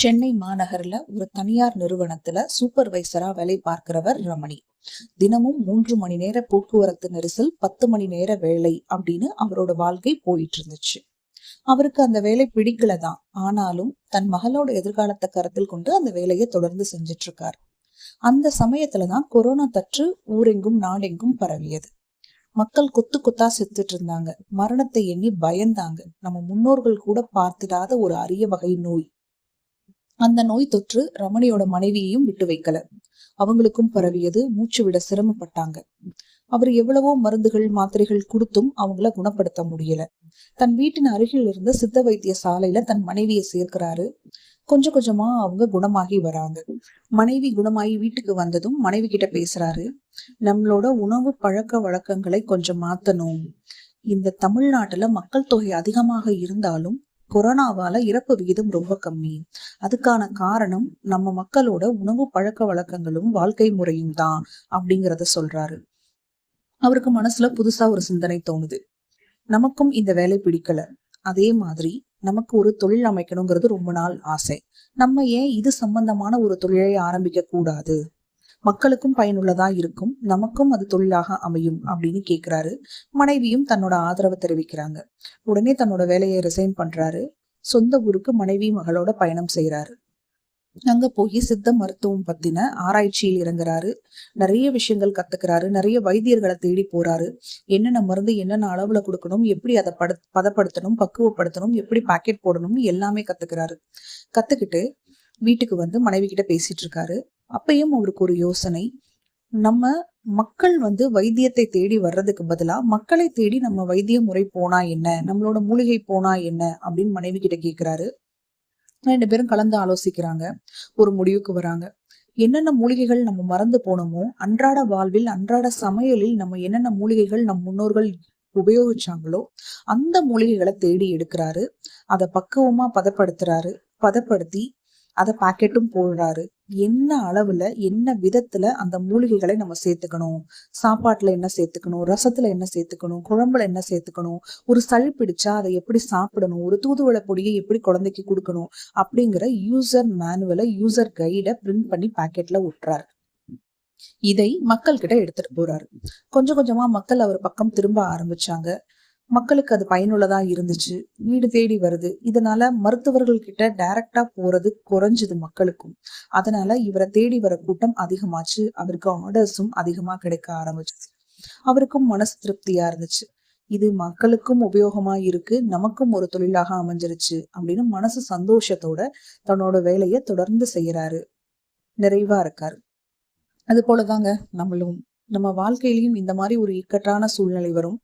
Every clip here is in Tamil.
சென்னை மாநகர்ல ஒரு தனியார் நிறுவனத்துல சூப்பர்வைசரா வேலை பார்க்கிறவர் ரமணி. தினமும் மூன்று மணி நேர போக்குவரத்து நெரிசல் பத்து மணி நேர வேலை அப்படின்னு அவரோட வாழ்க்கை போயிட்டு இருந்துச்சு. அவருக்கு அந்த வேலை பிடிக்கல தான். ஆனாலும் தன் மகளோட எதிர்காலத்தை கருத்தில் கொண்டு அந்த வேலையை தொடர்ந்து செஞ்சிட்டு இருக்கார். அந்த சமயத்துலதான் கொரோனா தற்று ஊரெங்கும் நாடெங்கும் பரவியது. மக்கள் கொத்து கொத்தா செத்துட்டு இருந்தாங்க. மரணத்தை எண்ணி பயந்தாங்க. நம்ம முன்னோர்கள் கூட பார்த்திடாத ஒரு அரிய வகை நோய். அந்த நோய் தொற்று ரமணியோட மனைவியையும் விட்டு வைக்கல. அவங்களுக்கும் பரவியது மூச்சு விட சிரமப்பட்டாங்க. அவர் எவ்வளவோ மருந்துகள் மாத்திரைகள் கொடுத்தும் அவங்கள குணப்படுத்த முடியல. தன் வீட்டின் அருகில் இருந்த சித்த வைத்திய சாலையில தன் மனைவியை சேர்க்கிறாரு. கொஞ்சம் கொஞ்சமா அவங்க குணமாகி வராங்க. மனைவி குணமாகி வீட்டுக்கு வந்ததும் மனைவி கிட்ட பேசுறாரு. நம்மளோட உணவு பழக்க வழக்கங்களை கொஞ்சம் மாத்தணும். இந்த தமிழ்நாட்டுல மக்கள் தொகை அதிகமாக இருந்தாலும் கொரோனாவால இறப்பு விகிதம் ரொம்ப கம்மி. அதுக்கான காரணம் நம்ம மக்களோட உணவு பழக்க வழக்கங்களும் வாழ்க்கை முறையும் தான் அப்படிங்கிறத சொல்றாரு. அவருக்கு மனசுல புதுசா ஒரு சிந்தனை தோணுது. நமக்கும் இந்த வேலை பிடிக்கல. அதே மாதிரி நமக்கு ஒரு தொழில் அமைக்கணுங்கிறது ரொம்ப நாள் ஆசை. நம்ம ஏன் இது சம்பந்தமான ஒரு தொழிலை ஆரம்பிக்க கூடாது மக்களுக்கும் பயனுள்ளதா இருக்கும். நமக்கும் அது தொழிலாக அமையும் அப்படின்னு கேக்குறாரு. மனைவியும் தன்னோட ஆதரவை தெரிவிக்கிறாங்க. உடனே தன்னோட வேலையை ரிசைன் பண்றாரு. சொந்த ஊருக்கு மனைவி மகளோட பயணம் செய்கிறாரு அங்க போய் சித்த மருத்துவம் பத்தின ஆராய்ச்சியில் இறங்குறாரு. நிறைய விஷயங்கள் கத்துக்கிறாரு. நிறைய வைத்தியர்களை தேடி போறாரு. என்னென்ன மருந்து என்னென்ன அளவுல கொடுக்கணும் எப்படி அதை பட பதப்படுத்தணும் பக்குவப்படுத்தணும் எப்படி பாக்கெட் போடணும் எல்லாமே கத்துக்கிறாரு. கத்துக்கிட்டு வீட்டுக்கு வந்து மனைவி கிட்ட பேசிட்டு இருக்காரு. அப்பயும் அவருக்கு ஒரு யோசனை. நம்ம மக்கள் வந்து வைத்தியத்தை தேடி வர்றதுக்கு பதிலா மக்களை தேடி நம்ம வைத்திய முறை போனா என்ன? நம்மளோட மூலிகை போனா என்ன? அப்படின்னு மனைவி கிட்ட கேக்குறாரு. ரெண்டு பேரும் கலந்து ஆலோசிக்கிறாங்க. ஒரு முடிவுக்கு வராங்க. என்னென்ன மூலிகைகள் நம்ம மறந்து போனோமோ அன்றாட வாழ்வில் அன்றாட சமையலில் நம்ம என்னென்ன மூலிகைகள் நம் முன்னோர்கள் உபயோகிச்சாங்களோ அந்த மூலிகைகளை தேடி எடுக்கிறாரு. அதை பக்குவமா பதப்படுத்துறாரு. பதப்படுத்தி அதை பாக்கெட்டும் போடுறாரு. என்ன அளவுல என்ன விதத்துல அந்த மூலிகைகளை நம்ம சேர்த்துக்கணும்? சாப்பாட்டுல என்ன சேர்த்துக்கணும்? ரசத்துல என்ன சேர்த்துக்கணும்? குழம்புல என்ன சேர்த்துக்கணும்? ஒரு சளி பிடிச்சா அதை எப்படி சாப்பிடணும்? ஒரு தூதுவளை பொடியை எப்படி குழந்தைக்கு கொடுக்கணும்? அப்படிங்கிற யூசர் மேனுவலை யூசர் கைடை பிரிண்ட் பண்ணி பாக்கெட்ல விட்டுறாரு இதை மக்கள் கிட்ட எடுத்துட்டு போறாரு. கொஞ்சம் கொஞ்சமா மக்கள் அவர் பக்கம் திரும்ப ஆரம்பிச்சாங்க. மக்களுக்கு அது பயனுள்ளதா இருந்துச்சு. வீடு தேடி வருது. இதனால மருத்துவர்கள் கிட்ட டைரக்டா போறது குறைஞ்சது மக்களுக்கும். அதனால இவரை தேடி வர கூட்டம் அதிகமாச்சு. அவருக்கு ஆர்டர்ஸும் அதிகமா கிடைக்க ஆரம்பிச்சு அவருக்கும் மனசு திருப்தியா இருந்துச்சு. இது மக்களுக்கும் உபயோகமா இருக்கு. நமக்கும் ஒரு தொழிலாக அமைஞ்சிருச்சு அப்படின்னு மனசு சந்தோஷத்தோட தன்னோட வேலையை தொடர்ந்து செய்யறாரு. நிறைவா இருக்காரு. அது போலதாங்க நம்மளும். நம்ம வாழ்க்கையிலையும் இந்த மாதிரி ஒரு இக்கட்டான சூழ்நிலை வரும்.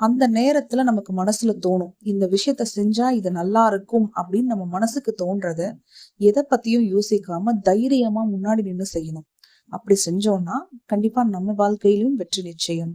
அந்த நேரத்துல நமக்கு மனசுல தோணும் இந்த விஷயத்த செஞ்சா இது நல்லா இருக்கும் அப்படின்னு நம்ம மனசுக்கு தோன்றத எதை பத்தியும் யோசிக்காம தைரியமா முன்னாடி நின்று செய்யணும். அப்படி செஞ்சோம்னா கண்டிப்பா நம்ம வாழ்க்கையிலும் வெற்றி நிச்சயம்.